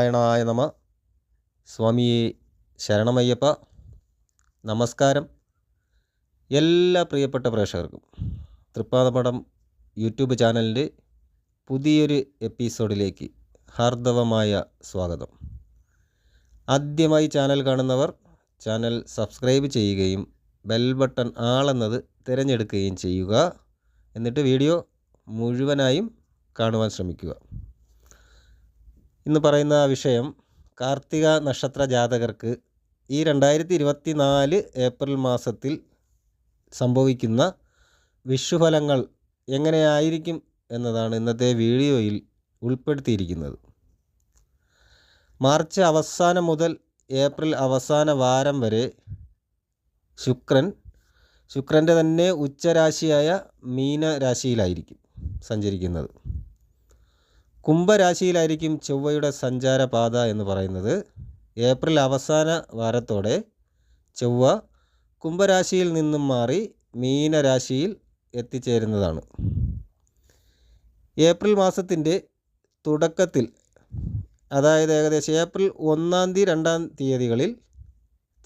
നാരായണായ നമ. സ്വാമിയെ ശരണമയ്യപ്പ നമസ്കാരം. എല്ലാ പ്രിയപ്പെട്ട പ്രേക്ഷകർക്കും തൃപ്പാദപടം യൂട്യൂബ് ചാനലിന്റെ പുതിയൊരു എപ്പിസോഡിലേക്ക് ഹാർദവമായ സ്വാഗതം. ആദ്യമായി ചാനൽ കാണുന്നവർ ചാനൽ സബ്സ്ക്രൈബ് ചെയ്യുകയും ബെൽ ബട്ടൺ ആളെന്നത് തിരഞ്ഞെടുക്കുകയും ചെയ്യുക. എന്നിട്ട് വീഡിയോ മുഴുവനായും കാണുവാൻ ശ്രമിക്കുക. ഇന്ന് പറയുന്ന വിഷയം കാർത്തിക നക്ഷത്ര ജാതകർക്ക് ഈ രണ്ടായിരത്തി ഇരുപത്തി നാല് ഏപ്രിൽ മാസത്തിൽ സംഭവിക്കുന്ന വിഷുഫലങ്ങൾ എങ്ങനെയായിരിക്കും എന്നതാണ് ഇന്നത്തെ വീഡിയോയിൽ ഉൾപ്പെടുത്തിയിരിക്കുന്നത്. മാർച്ച് അവസാനം മുതൽ ഏപ്രിൽ അവസാന വാരം വരെ ശുക്രൻ ശുക്രന്റെ തന്നെ ഉച്ചരാശിയായ മീനരാശിയിലായിരിക്കും സഞ്ചരിക്കുന്നത്. കുംഭരാശിയിലായിരിക്കും ചൊവ്വയുടെ സഞ്ചാരപാത എന്ന് പറയുന്നത്. ഏപ്രിൽ അവസാന വാരത്തോടെ ചൊവ്വ കുംഭരാശിയിൽ നിന്നും മാറി മീനരാശിയിൽ എത്തിച്ചേരുന്നതാണ്. ഏപ്രിൽ മാസത്തിന്റെ തുടക്കത്തിൽ അതായത് ഏകദേശം ഏപ്രിൽ ഒന്നാം തീയതി രണ്ടാം തീയതികളിൽ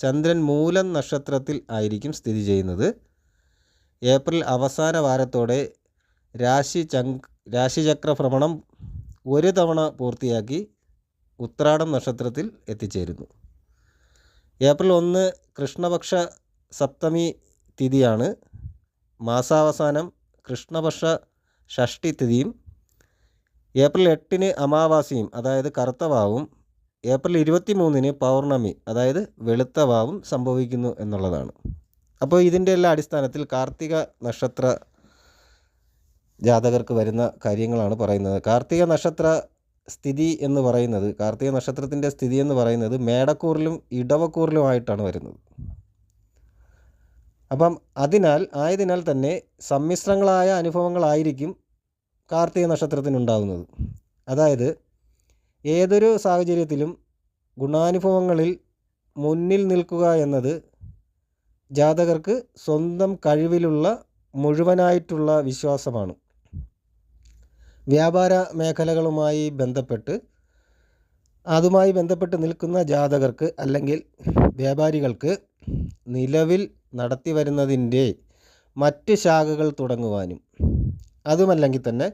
ചന്ദ്രൻ മൂലം നക്ഷത്രത്തിൽ ആയിരിക്കും സ്ഥിതി ചെയ്യുന്നത്. ഏപ്രിൽ അവസാന വാരത്തോടെ രാശി ചങ് രാശിചക്ര ഭ്രമണം ഒരു തവണ പൂർത്തിയാക്കി ഉത്രാടം നക്ഷത്രത്തിൽ എത്തിച്ചേരുന്നു. ഏപ്രിൽ ഒന്ന് കൃഷ്ണപക്ഷ സപ്തമി തിഥിയാണ്. മാസാവസാനം കൃഷ്ണപക്ഷ ഷഷ്ടി തിഥിയും ഏപ്രിൽ എട്ടിന് അമാവാസിയും അതായത് കറുത്തവാവും ഏപ്രിൽ ഇരുപത്തി മൂന്നിന് പൗർണമി അതായത് വെളുത്തവാവും സംഭവിക്കുന്നു എന്നുള്ളതാണ്. അപ്പോൾ ഇതിന്റെ എല്ലാ അടിസ്ഥാനത്തിൽ കാർത്തിക നക്ഷത്ര ജാതകർക്ക് വരുന്ന കാര്യങ്ങളാണ് പറയുന്നത്. കാർത്തിക നക്ഷത്ര സ്ഥിതി എന്ന് പറയുന്നത് കാർത്തിക നക്ഷത്രത്തിന്റെ സ്ഥിതി എന്ന് പറയുന്നത് മേടക്കൂറിലും ഇടവക്കൂറിലുമായിട്ടാണ് വരുന്നത്. അപ്പം അതിനാൽ ആയതിനാൽ തന്നെ സമ്മിശ്രങ്ങളായ അനുഭവങ്ങളായിരിക്കും കാർത്തിക നക്ഷത്രത്തിനുണ്ടാകുന്നത് അതായത് ഏതൊരു സാഹചര്യത്തിലും ഗുണാനുഭവങ്ങളിൽ മുന്നിൽ നിൽക്കുക എന്നത് ജാതകർക്ക് സ്വന്തം കഴിവിലുള്ള മുഴുവനായിട്ടുള്ള വിശ്വാസമാണ്. വ്യാപാര മേഖലകളുമായി ബന്ധപ്പെട്ട് അതുമായി ബന്ധപ്പെട്ട് നിൽക്കുന്ന ജാതകർക്ക് അല്ലെങ്കിൽ വ്യാപാരികൾക്ക് നിലവിൽ നടത്തി വരുന്നതിന്റെ മറ്റ് ശാഖകൾ തുടങ്ങുവാനും അതുമല്ലെങ്കിൽ തന്നെ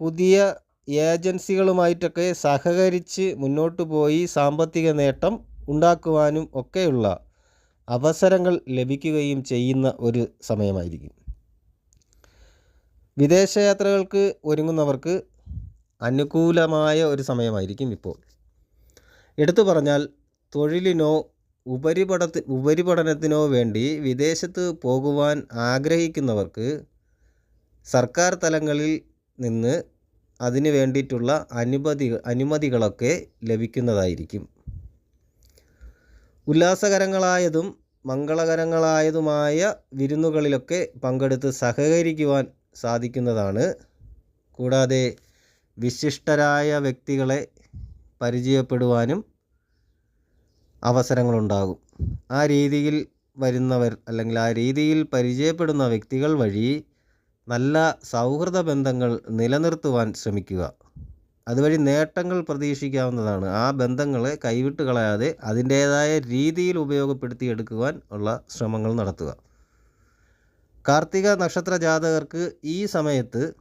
പുതിയ ഏജൻസികളുമായിട്ടൊക്കെ സഹകരിച്ച് മുന്നോട്ട് പോയി സാമ്പത്തിക നേട്ടം ഉണ്ടാക്കുവാനും ഒക്കെയുള്ള അവസരങ്ങൾ ലഭിക്കുകയും ചെയ്യുന്ന ഒരു സമയമായിരിക്കും. വിദേശയാത്രകൾക്ക് ഒരുങ്ങുന്നവർക്ക് അനുകൂലമായ ഒരു സമയമായിരിക്കും ഇപ്പോൾ. എടുത്തു പറഞ്ഞാൽ തൊഴിലിനോ ഉപരിപഠത്തി ഉപരിപഠനത്തിനോ വേണ്ടി വിദേശത്ത് പോകുവാൻ ആഗ്രഹിക്കുന്നവർക്ക് സർക്കാർ തലങ്ങളിൽ നിന്ന് അതിന് വേണ്ടിയിട്ടുള്ള അനുമതി അനുമതികളൊക്കെ ലഭിക്കുന്നതായിരിക്കും. ഉല്ലാസകരങ്ങളായതും മംഗളകരങ്ങളായതുമായ വിരുന്നുകളിലൊക്കെ പങ്കെടുത്ത് സഹകരിക്കുവാൻ സാധിക്കുന്നതാണ്. കൂടാതെ വിശിഷ്ടരായ വ്യക്തികളെ പരിചയപ്പെടുവാനും അവസരങ്ങളുണ്ടാകും. ആ രീതിയിൽ വരുന്നവർ അല്ലെങ്കിൽ ആ രീതിയിൽ പരിചയപ്പെടുന്ന വ്യക്തികൾ വഴി നല്ല സൗഹൃദ ബന്ധങ്ങൾ നിലനിർത്തുവാൻ ശ്രമിക്കുക. അതുവഴി നേട്ടങ്ങൾ പ്രതീക്ഷിക്കാവുന്നതാണ്. ആ ബന്ധങ്ങളെ കൈവിട്ട് കളയാതെ അതിന്റേതായ രീതിയിൽ ഉപയോഗപ്പെടുത്തിയെടുക്കുവാൻ ഉള്ള ശ്രമങ്ങൾ നടത്തുക. കാർത്തിക നക്ഷത്ര ജാതകർക്ക് ഈ സമയത്ത്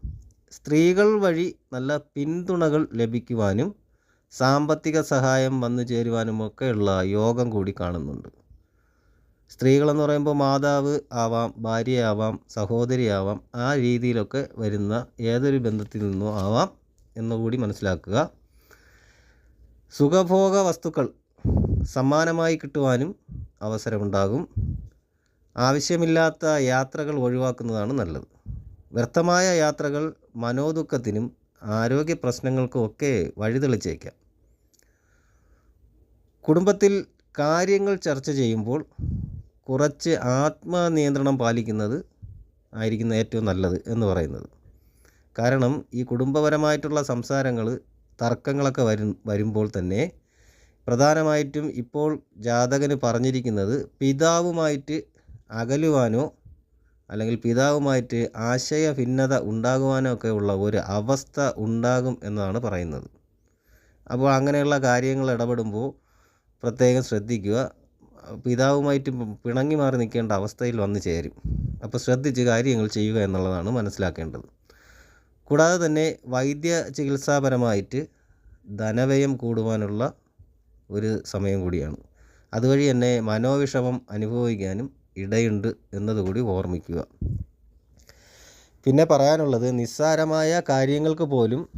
സ്ത്രീകൾ വഴി നല്ല പിന്തുണകൾ ലഭിക്കുവാനും സാമ്പത്തിക സഹായം വന്നു ചേരുവാനുമൊക്കെയുള്ള യോഗം കൂടി കാണുന്നുണ്ട്. സ്ത്രീകളെന്ന് പറയുമ്പോൾ മാതാവ് ആവാം ഭാര്യയാവാം സഹോദരിയാവാം ആ രീതിയിലൊക്കെ വരുന്ന ഏതൊരു ബന്ധത്തിൽ നിന്നോ ആവാം എന്നുകൂടി മനസ്സിലാക്കുക. സുഖഭോഗ വസ്തുക്കൾ സമ്മാനമായി കിട്ടുവാനും അവസരമുണ്ടാകും. ആവശ്യമില്ലാത്ത യാത്രകൾ ഒഴിവാക്കുന്നതാണ് നല്ലത്. വ്യർത്ഥമായ യാത്രകൾ മനോദുഃഖത്തിനും ആരോഗ്യ പ്രശ്നങ്ങൾക്കും ഒക്കെ വഴിതെളിച്ചേക്കാം. കുടുംബത്തിൽ കാര്യങ്ങൾ ചർച്ച ചെയ്യുമ്പോൾ കുറച്ച് ആത്മനിയന്ത്രണം പാലിക്കുന്നത് ആയിരിക്കുന്ന ഏറ്റവും നല്ലത് എന്ന് പറയുന്നത്. കാരണം ഈ കുടുംബപരമായിട്ടുള്ള സംസാരങ്ങൾ തർക്കങ്ങളൊക്കെ വരും വരുമ്പോൾ തന്നെ പ്രധാനമായിട്ടും ഇപ്പോൾ ജാതകന് പറഞ്ഞിരിക്കുന്നത് പിതാവുമായിട്ട് അകലുവാനോ അല്ലെങ്കിൽ പിതാവുമായിട്ട് ആശയ ഭിന്നത ഉണ്ടാകുവാനോ ഒക്കെ ഉള്ള ഒരു അവസ്ഥ ഉണ്ടാകും എന്നാണ് പറയുന്നത്. അപ്പോൾ അങ്ങനെയുള്ള കാര്യങ്ങൾ ഇടപെടുമ്പോൾ പ്രത്യേകം ശ്രദ്ധിക്കുക. പിതാവുമായിട്ട് പിണങ്ങി മാറി നിൽക്കേണ്ട അവസ്ഥയിൽ വന്നു ചേരും. അപ്പോൾ ശ്രദ്ധിച്ച് കാര്യങ്ങൾ ചെയ്യുക എന്നുള്ളതാണ് മനസ്സിലാക്കേണ്ടത്. കൂടാതെ തന്നെ വൈദ്യ ചികിത്സാപരമായിട്ട് ധനവ്യയം കൂടുവാനുള്ള ഒരു സമയം കൂടിയാണ്. അതുവഴി തന്നെ മനോവിഷമം അനുഭവിക്കാനും ഇടയുണ്ട് എന്നതുകൂടി ഓർമ്മിക്കുക. പിന്നെ പറയാനുള്ളത് നിസ്സാരമായ കാര്യങ്ങൾക്ക് പോലും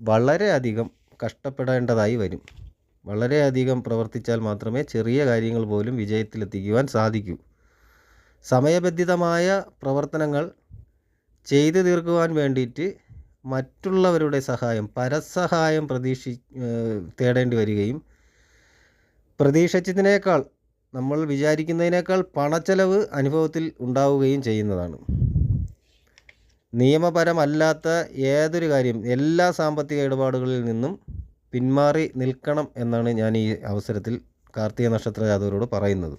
വളരെയധികം കഷ്ടപ്പെടേണ്ടതായി വരും. വളരെയധികം പ്രവർത്തിച്ചാൽ മാത്രമേ ചെറിയ കാര്യങ്ങൾ പോലും വിജയത്തിലെത്തിക്കുവാൻ സാധിക്കൂ. സമയബന്ധിതമായ പ്രവർത്തനങ്ങൾ ചെയ്തു തീർക്കുവാൻ വേണ്ടിയിട്ട് മറ്റുള്ളവരുടെ സഹായം പരസഹായം പ്രതീക്ഷി തേടേണ്ടി വരികയും പ്രതീക്ഷിച്ചതിനേക്കാൾ നമ്മൾ വിചാരിക്കുന്നതിനേക്കാൾ പണച്ചെലവ് അനുഭവത്തിൽ ഉണ്ടാവുകയും ചെയ്യുന്നതാണ്. നിയമപരമല്ലാത്ത ഏതൊരു കാര്യം എല്ലാ സാമ്പത്തിക ഇടപാടുകളിൽ നിന്നും പിന്മാറി നിൽക്കണം എന്നാണ് ഞാൻ ഈ അവസരത്തിൽ കാർത്തിക നക്ഷത്ര ജാതകരോട് പറയുന്നത്.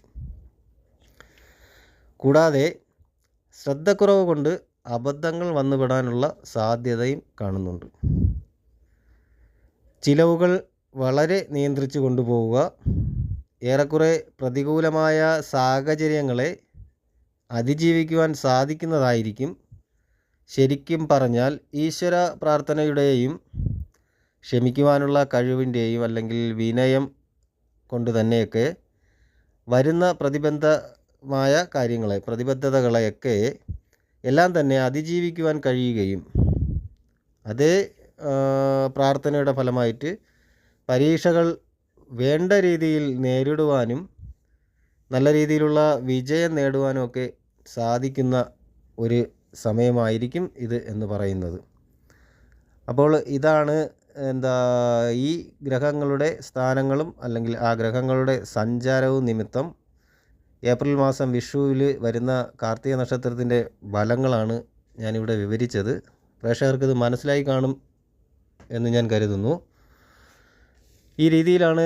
കൂടാതെ ശ്രദ്ധക്കുറവ് കൊണ്ട് അബദ്ധങ്ങൾ വന്നുപെടാനുള്ള സാധ്യതയും കാണുന്നുണ്ട്. ചിലവുകൾ വളരെ നിയന്ത്രിച്ചു കൊണ്ടുപോവുക ഏറെക്കുറെ പ്രതികൂലമായ സാഹചര്യങ്ങളെ അതിജീവിക്കുവാൻ സാധിക്കുന്നതായിരിക്കും. ശരിക്കും പറഞ്ഞാൽ ഈശ്വര പ്രാർത്ഥനയുടെയും ക്ഷമിക്കുവാനുള്ള കഴിവിന്റെയും അല്ലെങ്കിൽ വിനയം കൊണ്ട് തന്നെയൊക്കെ വരുന്ന പ്രതിബന്ധമായ കാര്യങ്ങളെ പ്രതിബദ്ധതകളെയൊക്കെ എല്ലാം തന്നെ അതിജീവിക്കുവാൻ കഴിയുകയും അതേ പ്രാർത്ഥനയുടെ ഫലമായിട്ട് പരീക്ഷകൾ വേണ്ട രീതിയിൽ നേരിടുവാനും നല്ല രീതിയിലുള്ള വിജയം നേടുവാനും ഒക്കെ സാധിക്കുന്ന ഒരു സമയമായിരിക്കും ഇത് എന്ന് പറയുന്നത്. അപ്പോൾ ഇതാണ് എന്താ ഈ ഗ്രഹങ്ങളുടെ സ്ഥാനങ്ങളും അല്ലെങ്കിൽ ആ ഗ്രഹങ്ങളുടെ സഞ്ചാരവും നിമിത്തം ഏപ്രിൽ മാസം വിഷുവിൽ വരുന്ന കാർത്തിക നക്ഷത്രത്തിന്റെ ഫലങ്ങളാണ് ഞാനിവിടെ വിവരിച്ചത്. പ്രേക്ഷകർക്കിത് മനസ്സിലായി കാണും എന്ന് ഞാൻ കരുതുന്നു. ഈ രീതിയിലാണ്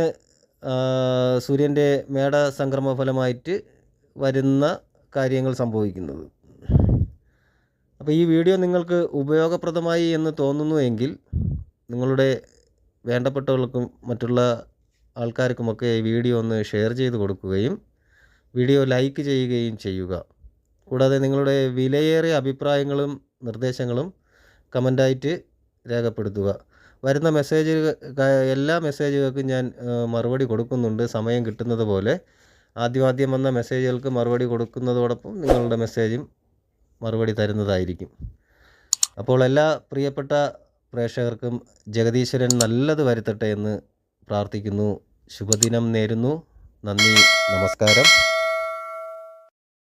സൂര്യന്റെ മേട സംക്രമ ഫലമായിട്ട് വരുന്ന കാര്യങ്ങൾ സംഭവിക്കുന്നത്. അപ്പോൾ ഈ വീഡിയോ നിങ്ങൾക്ക് ഉപയോഗപ്രദമായി എന്ന് തോന്നുന്നു എങ്കിൽ നിങ്ങളുടെ വേണ്ടപ്പെട്ടവർക്കും മറ്റുള്ള ആൾക്കാർക്കുമൊക്കെ ഈ വീഡിയോ ഒന്ന് ഷെയർ ചെയ്ത് കൊടുക്കുകയും വീഡിയോ ലൈക്ക് ചെയ്യുകയും ചെയ്യുക. കൂടാതെ നിങ്ങളുടെ വിലയേറിയ അഭിപ്രായങ്ങളും നിർദ്ദേശങ്ങളും കമന്റായിട്ട് രേഖപ്പെടുത്തുക. വരുന്ന മെസ്സേജ് എല്ലാ മെസ്സേജുകൾക്കും ഞാൻ മറുപടി കൊടുക്കുന്നുണ്ട്. സമയം കിട്ടുന്നത് പോലെ. ആദ്യം ആദ്യം വന്ന മെസ്സേജുകൾക്ക് മറുപടി കൊടുക്കുന്നതോടൊപ്പം നിങ്ങളുടെ മെസ്സേജും മറുപടി തരുന്നതായിരിക്കും. അപ്പോൾ എല്ലാ പ്രിയപ്പെട്ട പ്രേക്ഷകർക്കും ജഗദീശ്വരൻ നല്ലത് വരുത്തട്ടെ എന്ന് പ്രാർത്ഥിക്കുന്നു. ശുഭദിനം നേരുന്നു. നന്ദി. നമസ്കാരം.